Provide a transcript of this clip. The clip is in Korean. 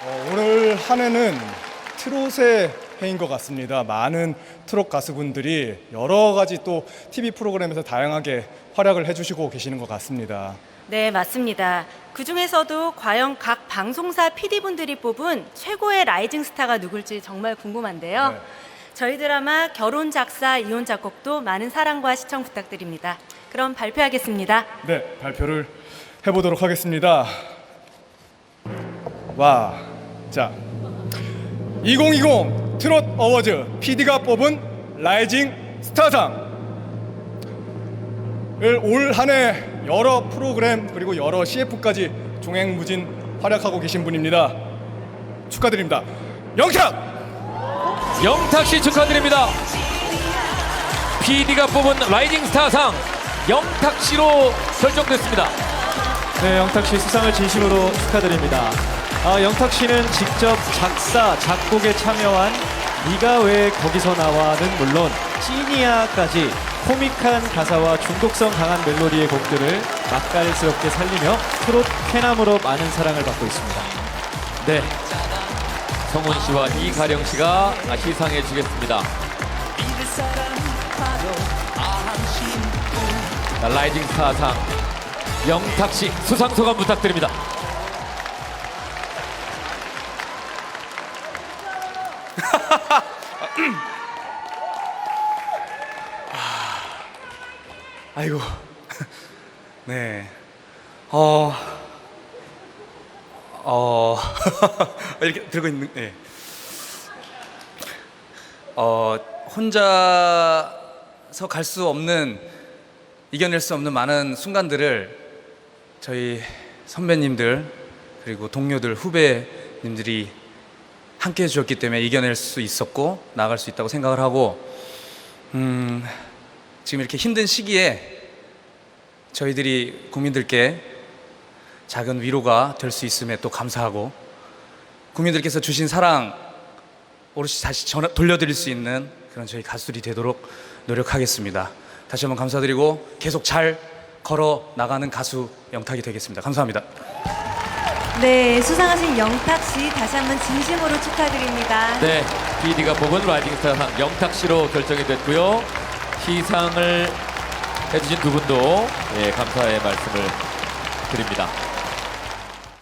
어, 오늘 한 해는 트롯의 해인 것 같습니다. 많은 트롯 가수분들이 여러 가지 또 TV 프로그램에서 다양하게 활약을 해주시고 계시는 것 같습니다. 네, 맞습니다. 그 중에서도 과연 각 방송사 PD분들이 뽑은 최고의 라이징 스타가 누굴지 정말 궁금한데요. 네. 저희 드라마 결혼 작사 이혼 작곡도 많은 사랑과 시청 부탁드립니다. 그럼 발표하겠습니다. 네, 발표를 해보도록 하겠습니다. 와, 자, 2020 트롯 어워즈 PD가 뽑은 라이징 스타상. 올한 해 여러 프로그램 그리고 여러 CF까지 종횡무진 활약하고 계신 분입니다. 축하드립니다. 영탁! 영탁 씨 축하드립니다. PD가 뽑은 라이징 스타상 영탁 씨로 결정됐습니다. 네, 영탁 씨 수상을 진심으로 축하드립니다. 아, 영탁 씨는 직접 작사, 작곡에 참여한 네가 왜 거기서 나와는 물론 찐이야까지 코믹한 가사와 중독성 강한 멜로디의 곡들을 맛깔스럽게 살리며 트롯 쾌남으로 많은 사랑을 받고 있습니다. 네. 성훈 씨와 이가령 씨가 시상해 주겠습니다. 자, 라이징 스타상 영탁 씨 수상 소감 부탁드립니다. 아이고. 네. 어. 어. 이렇게 들고 있는 네. 어, 혼자서 갈 수 없는 이겨낼 수 없는 많은 순간들을 저희 선배님들 그리고 동료들 후배님들이 함께 해 주셨기 때문에 이겨낼 수 있었고 나아갈 수 있다고 생각을 하고 음, 지금 이렇게 힘든 시기에 저희들이 국민들께 작은 위로가 될 수 있음에 또 감사하고 국민들께서 주신 사랑 오롯이 다시 전화, 돌려드릴 수 있는 그런 저희 가수들이 되도록 노력하겠습니다. 다시 한번 감사드리고 계속 잘 걸어 나가는 가수 영탁이 되겠습니다. 감사합니다. 네, 수상하신 영탁 씨 다시 한번 진심으로 축하드립니다. 네, PD가 뽑은 라이징 스타상 영탁 씨로 결정이 됐고요. 시상을 해주신 두 분도 예, 감사의 말씀을 드립니다.